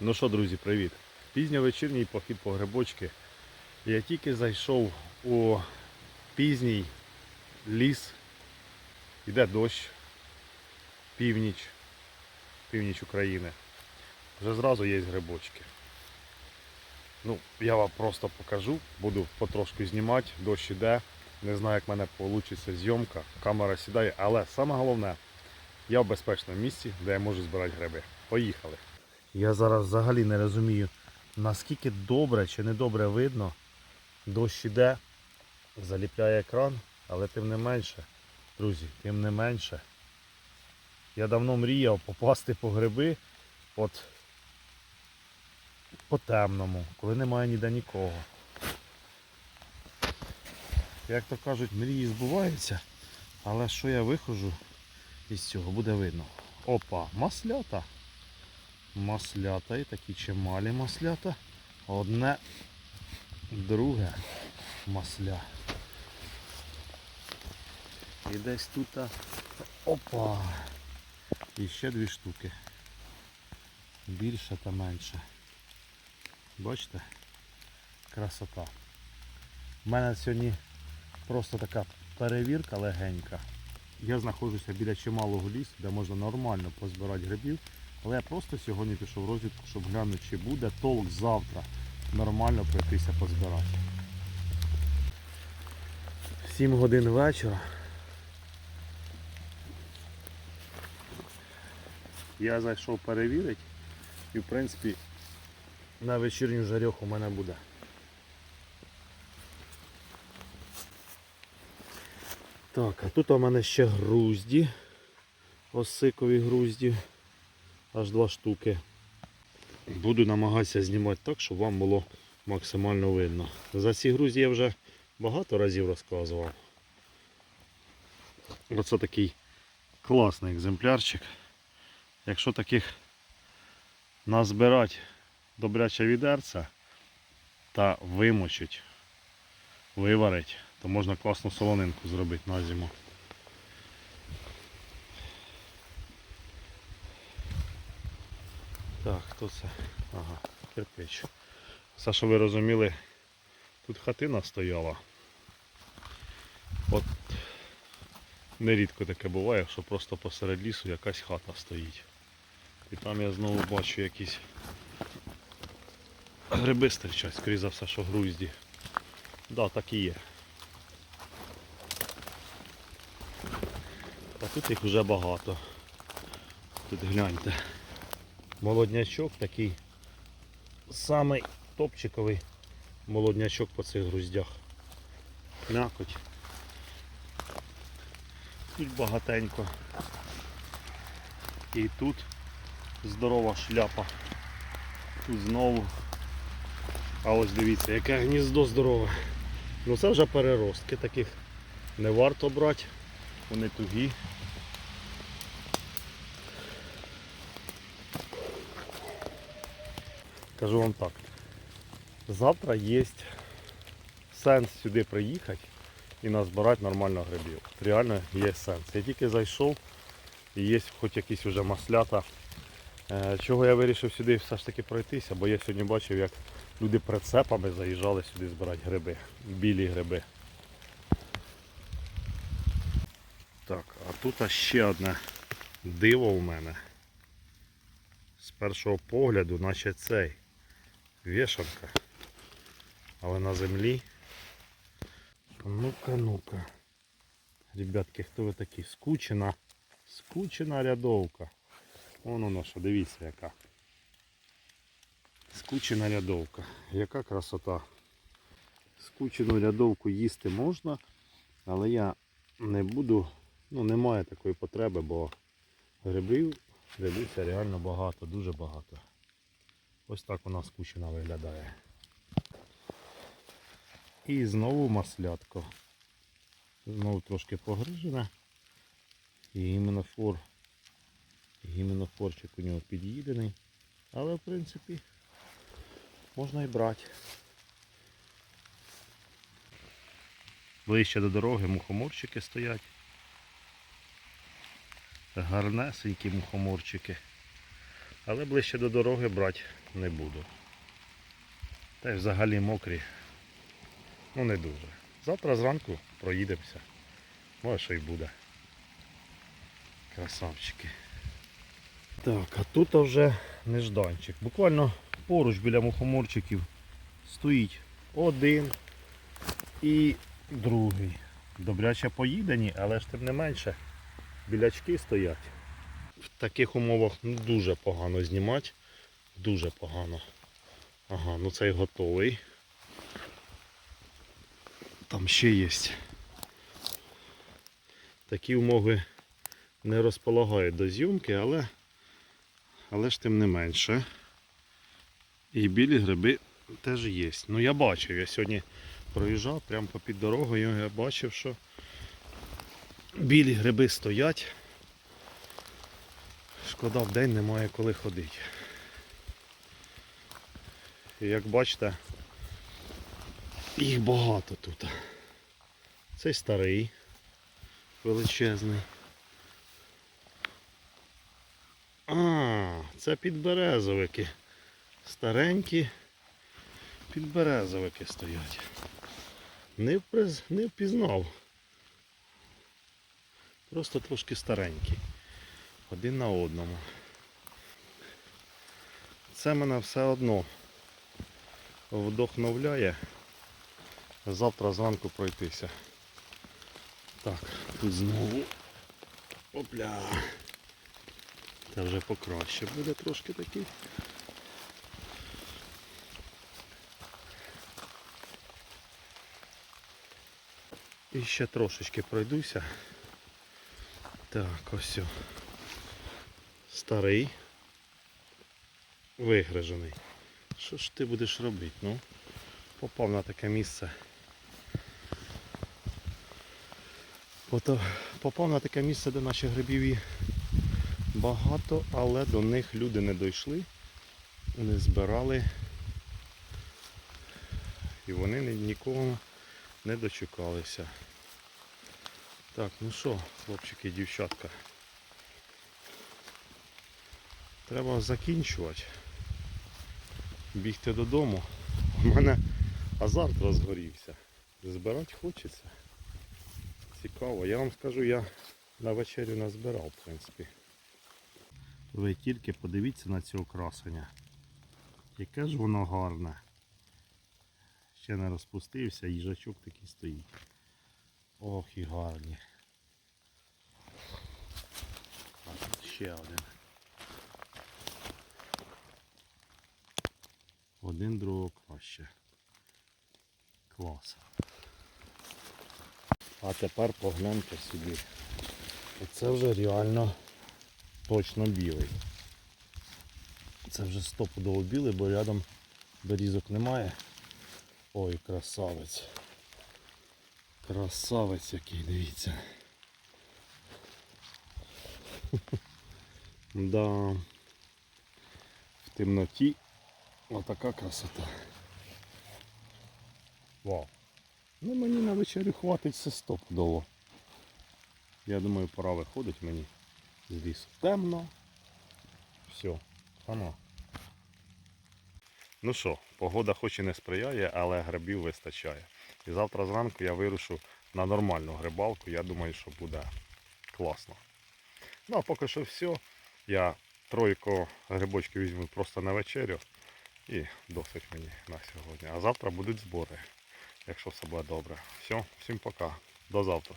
Ну що, друзі, привіт! Пізньовечірній похід по грибочки. Я тільки зайшов у пізній ліс. Йде дощ, північ, північ України. Вже зразу є грибочки. Ну, я вам просто покажу, буду потрошку знімати, дощ іде. Не знаю, як в мене вийде зйомка, камера сідає, але саме головне, я в безпечному місці, де я можу збирати гриби. Поїхали! Я зараз взагалі не розумію, наскільки добре чи недобре видно. Дощ іде, заліпляє екран, але тим не менше, друзі, тим не менше. Я давно мріяв попасти по гриби от по темному, коли немає ніде нікого. Як то кажуть, мрії збуваються, але що я виходжу із цього буде видно. Опа, маслята маслята і такі чималі маслята. Одне, друге масля. І десь тут. Опа! І ще дві штуки. Більше та менше. Бачите? Красота. У мене сьогодні просто така перевірка легенька. Я знаходжуся біля чималого лісу, де можна нормально позбирати грибів. Але я просто сьогодні пішов в розвідку, щоб глянути, чи буде толк завтра нормально пройтися позбирати. 7 годин вечора. Я зайшов перевірити і в принципі на вечірню жарьох у мене буде. Так, а тут у мене ще грузді. Осикові грузді аж два штуки. Буду намагатися знімати так, щоб вам було максимально видно. За ці грузі я вже багато разів розказував. Оце такий класний екземплярчик. Якщо таких назбирати добряче відерце та вимочить, виварить, то можна класну солонинку зробити на зиму. Так, хто це? Ага, кирпич. Все, що ви розуміли, тут хатина стояла. От нерідко таке буває, що просто посеред лісу якась хата стоїть. І там я знову бачу якісь гриби стирчать, скоріше за все, що грузді. Так, да, так і є. А тут їх вже багато. Тут гляньте молоднячок такий самий топчиковий молоднячок по цих груздях. Мякоть. Тут багатенько. І тут здорова шляпа. Тут знову. А ось дивіться, яке гніздо здорове. Ну це вже переростки таких не варто брати. Вони тугі. Кажу вам так. Завтра є сенс сюди приїхати і назбирати нормально грибів. Реально є сенс. Я тільки зайшов і є хоч якісь вже маслята. Е, Чого я вирішив сюди все ж таки пройтися, бо я сьогодні бачив, як люди прицепами заїжджали сюди збирати гриби, білі гриби. Так, а тут ще одне диво у мене. З першого погляду, наче цей вішанка. Але на землі. Ну-ка, ну-ка. Ребятки, хто ви такі? Скучена. Скучена рядовка. Вон воно що, дивіться яка. Скучена рядовка. Яка красота. Скучену рядовку їсти можна, але я не буду, ну немає такої потреби, бо грибів дивіться реально багато, дуже багато. Ось так вона скучена виглядає. І знову маслятко. Знову трошки погрижена. І гіменофор. Гіменофорчик у нього під'їдений. Але в принципі можна і брати. Ближче до дороги мухоморчики стоять. Гарнесенькі мухоморчики. Але ближче до дороги брати не буду. Та й взагалі мокрі. Ну не дуже. Завтра зранку проїдемося. Може що й буде. Красавчики. Так, а тут вже нежданчик. Буквально поруч біля мухоморчиків стоїть один і другий. Добряче поїдені, але ж тим не менше білячки стоять. В таких умовах ну, дуже погано знімати. Дуже погано. Ага, ну цей готовий. Там ще є. Такі умови не розполагають до зйомки, але, але ж тим не менше. І білі гриби теж є. Ну я бачив, я сьогодні проїжджав прямо попід дорогою, я бачив, що білі гриби стоять. Шкода, в день немає коли ходити. І як бачите, їх багато тут. Цей старий, величезний. А, це підберезовики. Старенькі підберезовики стоять. Не, впізнав. Просто трошки старенькі. Один на одному. Це мене все одно вдохновляє завтра зранку пройтися. Так, тут знову. Опля. Це вже покраще буде трошки такий. І ще трошечки пройдуся. Так, ось. Старий. Вигрижений. Що ж ти будеш робити? Ну, попав на таке місце. Попав на таке місце, де наші грибів багато, але до них люди не дійшли, не збирали. І вони ні- нікого не дочекалися. Так, ну що, хлопчики і дівчатка. Треба закінчувати. Бігти додому. У мене азарт розгорівся. Збирати хочеться. Цікаво. Я вам скажу, я на вечерю назбирав, в принципі. Ви тільки подивіться на цього красення. Яке ж воно гарне. Ще не розпустився, їжачок такий стоїть. Ох і гарні. Ще один. Один другого краще. Клас. А тепер погляньте собі. Оце вже реально точно білий. Це вже стопудово білий, бо рядом берізок немає. Ой, красавець. Красавець який, дивіться. Да. В темноті отака красота. Вау. Ну мені на вечерю хватить все стопудово. Я думаю, пора виходить мені з лісу. Темно. Все, хана. Ну що, погода хоч і не сприяє, але грибів вистачає. І завтра зранку я вирушу на нормальну грибалку. Я думаю, що буде класно. Ну а поки що все. Я тройку грибочків візьму просто на вечерю. І досить мені на сьогодні. А завтра будуть збори, якщо все буде добре. Все, всім пока. До завтра.